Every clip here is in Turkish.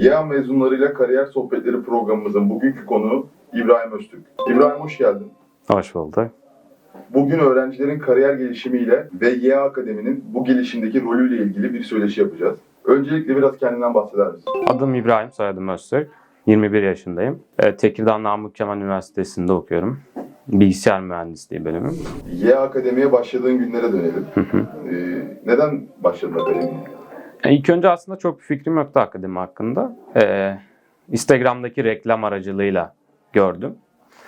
YA mezunlarıyla kariyer sohbetleri programımızın bugünkü konuğu İbrahim Öztürk. İbrahim hoş geldin. Hoş bulduk. Bugün öğrencilerin kariyer gelişimiyle ve YA Akademi'nin bu gelişimdeki rolüyle ilgili bir söyleşi yapacağız. Öncelikle biraz kendinden bahseder misin? Adım İbrahim, soyadım Öztürk. 21 yaşındayım. Ee, Tekirdağ Namık Kemal Üniversitesi'nde okuyorum. Bilgisayar mühendisliği bölümü. YA Akademi'ye başladığın günlere dönelim. Ee, neden başladın akademiye? İlk önce aslında çok bir fikrim yoktu akademi hakkında. Ee, Instagram'daki reklam aracılığıyla gördüm.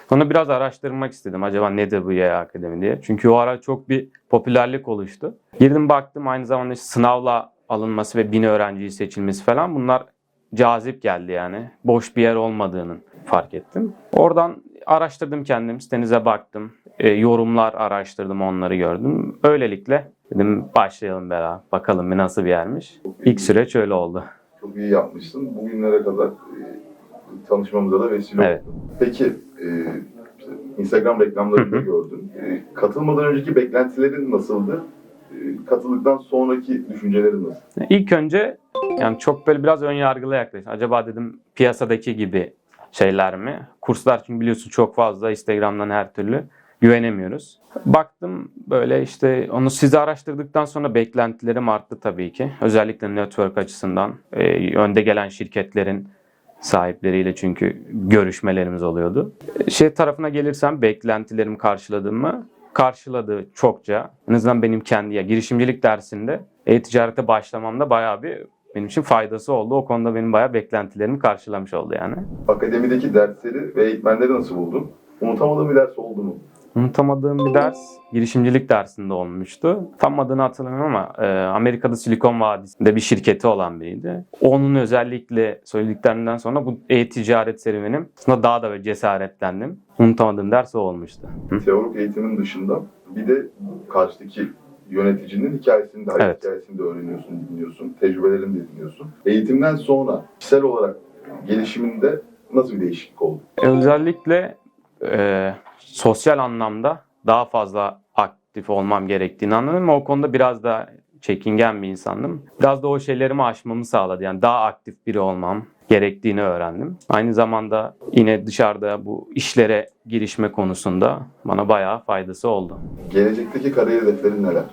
Sonra biraz araştırmak istedim. Acaba nedir bu YA Akademi diye. Çünkü o ara çok bir popülerlik oluştu. Girdim baktım aynı zamanda işte sınavla alınması ve bin öğrenciyi seçilmesi falan bunlar cazip geldi yani. Boş bir yer olmadığını fark ettim. Oradan araştırdım kendim. Sitenize baktım. E, yorumlar araştırdım onları gördüm. Öylelikle dedim başlayalım beraber. Bakalım bir nasıl bir yermiş. İlk süreç öyle oldu. Çok iyi yapmışsın. Bugünlere kadar e, tanışmamıza da vesile Evet. oldu. Peki, e, işte Instagram reklamlarında Hı hı. gördün. E, katılmadan önceki beklentilerin nasıldı? E, katıldıktan sonraki düşüncelerin nasıl? İlk önce yani çok böyle biraz ön yargılı yaklaştım. Acaba dedim piyasadaki gibi şeyler mi? Kurslar çünkü biliyorsun çok fazla Instagram'dan her türlü güvenemiyoruz. Baktım böyle işte onu sizi araştırdıktan sonra beklentilerim arttı tabii ki. Özellikle network açısından e, önde gelen şirketlerin sahipleriyle çünkü görüşmelerimiz oluyordu. Şey tarafına gelirsem beklentilerimi karşıladım mı? Karşıladı çokça. En azından benim kendi ya girişimcilik dersinde e-ticarete başlamamda bayağı bir benim için faydası oldu. O konuda benim bayağı beklentilerimi karşılamış oldu yani. Akademideki dersleri ve eğitmenleri nasıl buldun? Unutamadığın bir ders oldu mu? Unutamadığım bir ders girişimcilik dersinde olmuştu. Tam adını hatırlamıyorum ama e, Amerika'da Silikon Vadisi'nde bir şirketi olan biriydi. Onun özellikle söylediklerinden sonra bu e-ticaret serüvenim aslında daha da böyle cesaretlendim. Unutamadığım ders o olmuştu. Hı. Teorik eğitimin dışında bir de karşıdaki yöneticinin hikayesini de, hayat Evet. hikayesini de öğreniyorsun, dinliyorsun, tecrübelerini de dinliyorsun. Eğitimden sonra kişisel olarak gelişiminde nasıl bir değişiklik oldu? Özellikle e, sosyal anlamda daha fazla aktif olmam gerektiğini anladım. O konuda biraz da çekingen bir insandım. Biraz da o şeylerimi aşmamı sağladı. Yani daha aktif biri olmam gerektiğini öğrendim. Aynı zamanda yine dışarıda bu işlere girişme konusunda bana bayağı faydası oldu. Gelecekteki kariyer hedeflerin neler?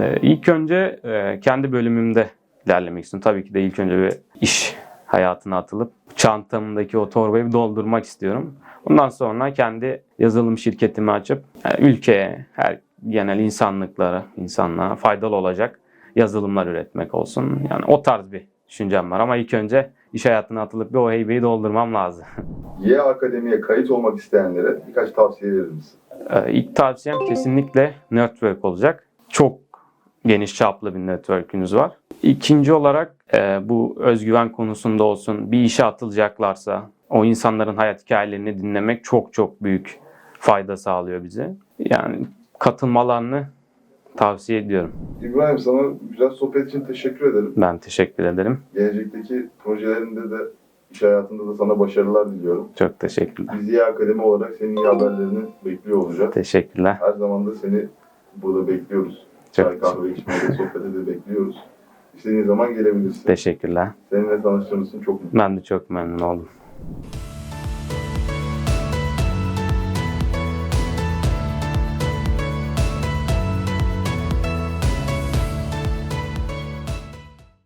Ee, ilk önce e, kendi bölümümde ilerlemek istiyorum. Tabii ki de ilk önce bir iş hayatına atılıp çantamdaki o torbayı doldurmak istiyorum. Ondan sonra kendi yazılım şirketimi açıp e, ülkeye, her genel insanlıklara, insanlığa faydalı olacak yazılımlar üretmek olsun. Yani o tarz bir düşüncem var ama ilk önce iş hayatına atılıp bir o heybeyi doldurmam lazım. Y Akademi'ye kayıt olmak isteyenlere birkaç tavsiye verir misin? Ee, İlk tavsiyem kesinlikle network olacak. Çok geniş çaplı bir network'ünüz var. İkinci olarak e, bu özgüven konusunda olsun bir işe atılacaklarsa o insanların hayat hikayelerini dinlemek çok çok büyük fayda sağlıyor bize. Yani katılmalarını tavsiye ediyorum. İbrahim sana güzel sohbet için teşekkür ederim. Ben teşekkür ederim. Gelecekteki projelerinde de iş hayatında da sana başarılar diliyorum. Çok teşekkürler. Biz Y Akademi olarak senin iyi haberlerini bekliyor olacağız. Teşekkürler. Her zaman da seni burada bekliyoruz. Çok Çay kahve içmeye de sohbete de bekliyoruz. İstediğin zaman gelebilirsin. teşekkürler. Seninle tanıştığımız için çok mutluyum. Ben de çok memnun oldum.